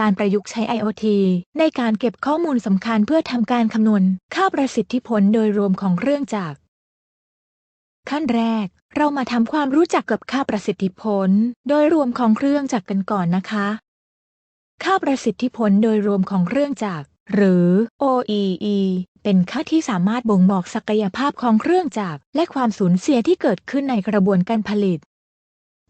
การประยุกต์ใช้ IoT ในการเก็บข้อมูลสำคัญเพื่อทำการคำนวณค่าประสิทธิผลโดยรวมของเครื่องจักร ขั้นแรก เรามาทำความรู้จักกับค่าประสิทธิผล โดยรวมของเครื่องจักรกันก่อนนะคะ ค่าประสิทธิผลโดยรวมของเครื่องจักรหรือ OEE เป็นค่าที่สามารถบ่งบอกศักยภาพของเครื่องจักรและความสูญเสียที่เกิดขึ้นในกระบวนการผลิต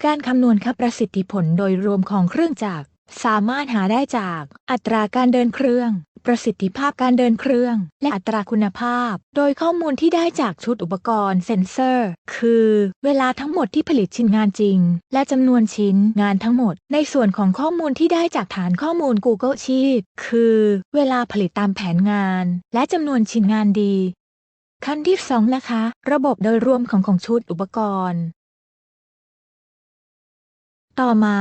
การคำนวณค่าประสิทธิผลโดยรวมของเครื่องจักร สามารถหาได้จาก อัตราการเดินเครื่อง ประสิทธิภาพการเดินเครื่อง และอัตราคุณภาพ โดยข้อมูลที่ได้จากชุดอุปกรณ์เซ็นเซอร์ คือ เวลาทั้งหมดที่ผลิตชิ้นงานจริง และจำนวนชิ้นงานทั้งหมด ในส่วนของข้อมูลที่ได้จากฐานข้อมูล Google Sheet คือ เวลาผลิตตามแผนงาน และจำนวนชิ้นงานดีขั้นที่สองนะคะ ระบบโดยรวมของของชุดอุปกรณ์ ต่อมา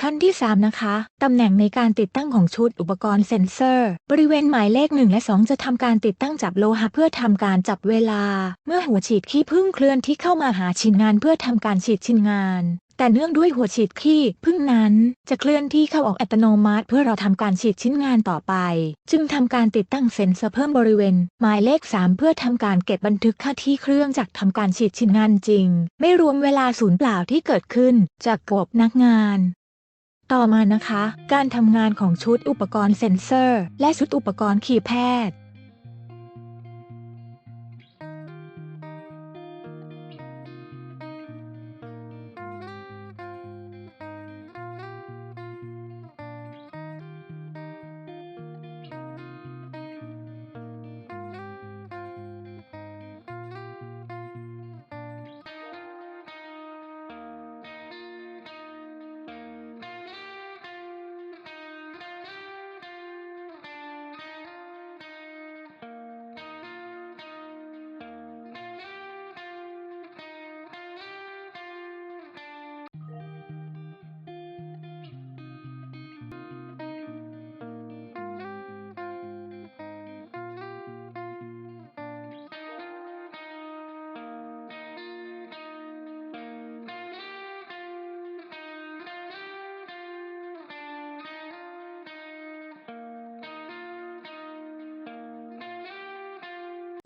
ขั้นที่ 3 นะคะ ตำแหน่งในการติดตั้งของชุดอุปกรณ์เซ็นเซอร์ บริเวณหมายเลข 1 และ 2 จะทำการติดตั้งจับโลหะเพื่อทำการจับเวลา เมื่อหัวฉีดขี้ผึ้งเคลื่อนที่เข้ามาหาชิ้นงานเพื่อทำการฉีดชิ้นงาน แต่เนื่องด้วยหัวฉีดขี้ผึ้งนั้นจะเคลื่อนที่เข้าออกอัตโนมัติ เพื่อเราทำการฉีดชิ้นงานต่อไป จึงทำการติดตั้งเซ็นเซอร์เพิ่มบริเวณ หมายเลข 3 เพื่อทำการเก็บบันทึกค่าที่เครื่องจากทำการฉีดชิ้นงานจริง ไม่รวมเวลาศูนย์เปล่าที่เกิดขึ้นจากกบนักงานต่อมานะคะ การทำงานของชุดอุปกรณ์เซ็นเซอร์ และชุดอุปกรณ์ขีแพทย์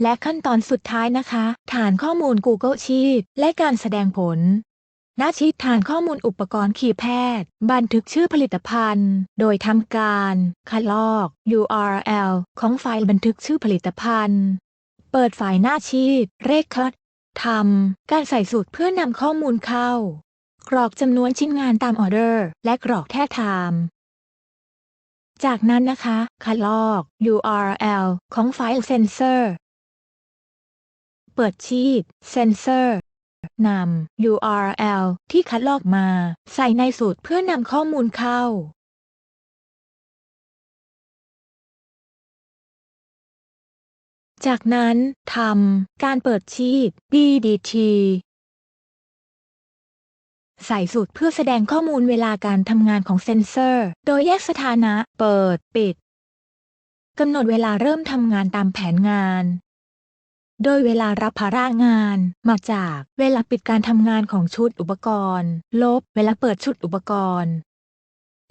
และขั้นตอนสุดท้ายนะคะ ฐานข้อมูล Google Sheet และการแสดงผลหน้าชีตฐานข้อมูลอุปกรณ์ขีแพทย์ บันทึกชื่อผลิตภัณฑ์ โดยทำการคัดลอก URL ของไฟล์บันทึกชื่อผลิตภัณฑ์ เปิดไฟล์หน้าชีตเรคคอร์ดทำการใส่สูตรเพื่อนำข้อมูลเข้า กรอกจำนวนชิ้นงานตามออเดอร์ และกรอกแท่ไทม์จากนั้นนะคะ คัดลอก URL ของไฟล์เซนเซอร์ เปิดชีตเซนเซอร์นำ URL ที่คัดลอกมา ใส่ในสูตรเพื่อนำข้อมูลเข้า จากนั้นทำการเปิดชีต BDT ใส่สูตรเพื่อแสดงข้อมูลเวลาการทำงานของเซนเซอร์ โดยแยกสถานะ เปิด ปิด กำหนดเวลาเริ่มทำงานตามแผนงาน โดยเวลารับภาระงานมาจากเวลาปิดการทำงานของชุดอุปกรณ์ ลบเวลาเปิดชุดอุปกรณ์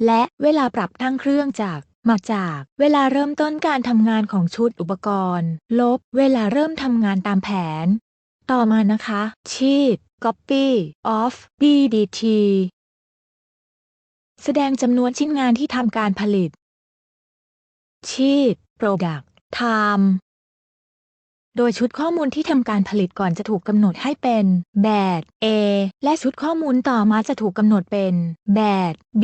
และเวลาปรับทั้งเครื่องจากมาจากเวลาเริ่มต้นการทำงานของชุดอุปกรณ์ ลบเวลาเริ่มทำงานตามแผน ต่อมานะคะ sheet copy of BDT แสดงจำนวนชิ้นงานที่ทำการผลิต sheet product time โดยชุดข้อมูลที่ทำการผลิตก่อนจะถูกกำหนดให้เป็นแบด A และชุดข้อมูลต่อมาจะถูกกำหนดเป็นแบด B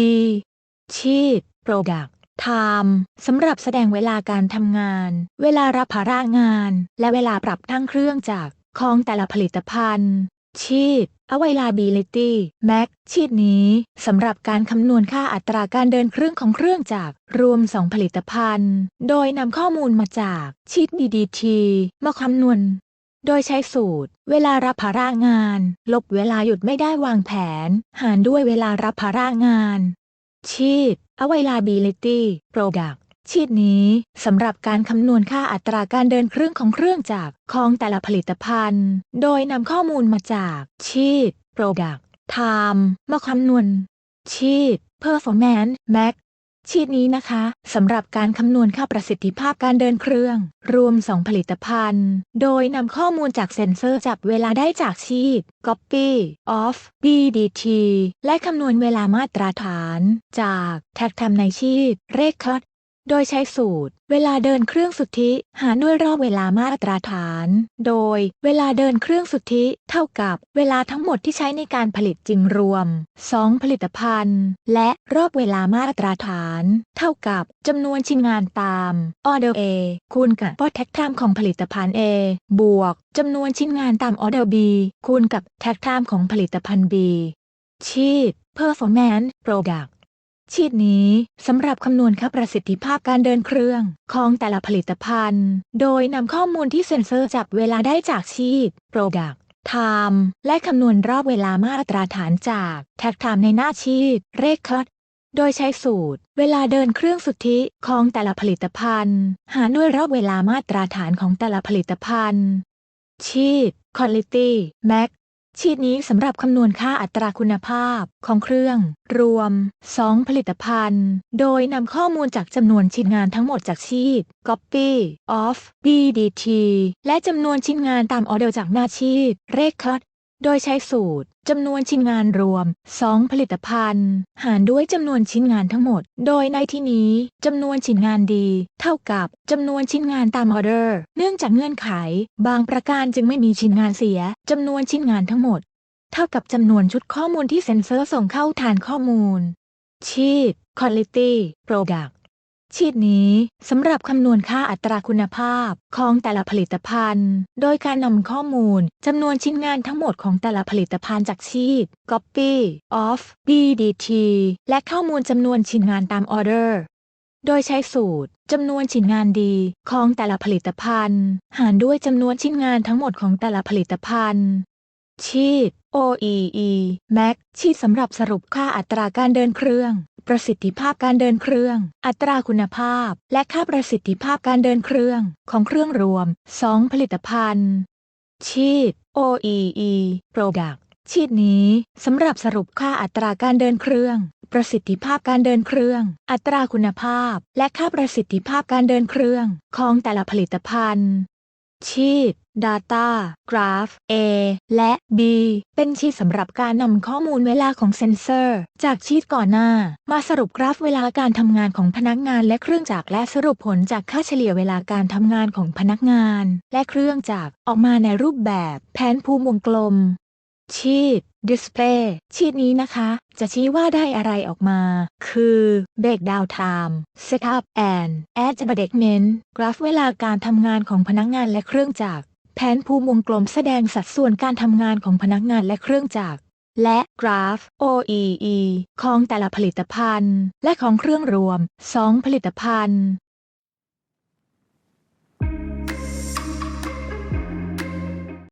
ชีพ product time สำหรับแสดงเวลาการทำงาน เวลารับภาระงาน และเวลาปรับทั้งเครื่องจากของแต่ละผลิตภัณฑ์ sheet availability max ชีตนี้สำหรับการคำนวณค่าอัตราการเดินเครื่องของเครื่องจากรวม 2 ผลิตภัณฑ์ โดยนำข้อมูลมาจากชีต DDT มาคำนวณ โดยใช้สูตร เวลารับภาระงาน ลบเวลาหยุดไม่ได้วางแผน หารด้วยเวลารับภาระงาน ชีต availability product ชีตนี้สำหรับการคำนวณค่าอัตราการเดินเครื่องของเครื่องจากรของแต่ละผลิตภัณฑ์ โดยนำข้อมูลมาจากชีต product time มาคำนวณชีต performance max ชีตนี้นะคะสำหรับการคำนวณค่าประสิทธิภาพการเดินเครื่อง รวม 2 ผลิตภัณฑ์ โดยนำข้อมูลจากเซ็นเซอร์จับเวลาได้จากชีต Copy of BDT และคำนวณเวลามาตรฐาน จากแท็กทำในชีตเรคคอด โดยใช้สูตร เวลาเดินเครื่องสุทธิหารด้วยรอบเวลามาตรฐาน โดยเวลาเดินเครื่องสุทธิเท่ากับเวลาทั้งหมดที่ใช้ในการผลิตจริงรวม 2 ผลิตภัณฑ์ และรอบเวลามาตรฐาน เท่ากับจำนวนชิ้นงานตามออเดอร์ A คูณกับ Pot Tag Time ของผลิตภัณฑ์ A บวกจำนวนชิ้นงานตามออเดอร์ B คูณกับ Tag Time ของผลิตภัณฑ์ B ชีต Performance Product ชีตนี้สำหรับคำนวณค่าประสิทธิภาพการเดินเครื่องของแต่ละผลิตภัณฑ์ โดยนำข้อมูลที่เซ็นเซอร์จับเวลาได้จากชีต Product Time และคำนวณรอบเวลามาตรฐานจาก Tag Time ในหน้าชีต Record โดยใช้สูตร เวลาเดินเครื่องสุทธิของแต่ละผลิตภัณฑ์ หารด้วยรอบเวลามาตรฐานของแต่ละผลิตภัณฑ์ชีต Quality Max ชีตนี้สำหรับคำนวณค่าอัตราคุณภาพของเครื่อง รวม 2 ผลิตภัณฑ์ โดยนำข้อมูลจากจำนวนชิ้นงานทั้งหมดจากชีต Copy of BDT และจำนวนชิ้นงานตามออเดอร์จากหน้าชีต Record โดยใช้สูตรจำนวนชิ้นงานรวม 2 ผลิตภัณฑ์ หารด้วยจำนวนชิ้นงานทั้งหมด โดยในที่นี้จำนวนชิ้นงานดี เท่ากับจำนวนชิ้นงานตามออเดอร์ เนื่องจากเงื่อนไข บางประการจึงไม่มีชิ้นงานเสียจำนวนชิ้นงานทั้งหมด เท่ากับจำนวนชุดข้อมูลที่เซ็นเซอร์ส่งเข้าฐานข้อมูลชีต Quality Product ชีตนี้สำหรับคำนวณค่าอัตราคุณภาพของแต่ละผลิตภัณฑ์ โดยการนำข้อมูลจำนวนชิ้นงานทั้งหมดของแต่ละผลิตภัณฑ์จากชีต Copy of BDT และข้อมูลจำนวนชิ้นงานตามออเดอร์ โดยใช้สูตรจำนวนชิ้นงานดีของแต่ละผลิตภัณฑ์ หารด้วยจำนวนชิ้นงานทั้งหมดของแต่ละผลิตภัณฑ์ ชีต OEE Max ชีตสำหรับสรุปค่าอัตราการเดินเครื่อง ประสิทธิภาพการเดินเครื่อง อัตราคุณภาพ และค่าประสิทธิภาพการเดินเครื่องของเครื่องรวม 2 ผลิตภัณฑ์ ชีต OEE Product ชีตนี้สำหรับสรุปค่าอัตราการเดินเครื่อง ประสิทธิภาพการเดินเครื่อง อัตราคุณภาพ และค่าประสิทธิภาพการเดินเครื่องของแต่ละผลิตภัณฑ์ ชีต Data Graph A และ B เป็นชีตสำหรับการนำข้อมูลเวลาของเซนเซอร์ จากชีตก่อนหน้า มาสรุปกราฟเวลาการทำงานของพนักงานและเครื่องจักรและสรุปผลจากค่าเฉลี่ยเวลาการทำงานของพนักงาน และเครื่องจักรออกมาในรูปแบบ แผนภูมิวงกลม ชีต Display ชีตนี้นะคะ จะชี้ว่าได้อะไรออกมา คือ Breakdown Time Setup and Adjustment กราฟเวลาการทำงานของพนักงานและเครื่องจักร แผนภูมิวงกลมแสดงสัดส่วนการทำงานของพนักงานและเครื่องจักร และกราฟ OEE ของแต่ละผลิตภัณฑ์ และของเครื่องรวม 2 ผลิตภัณฑ์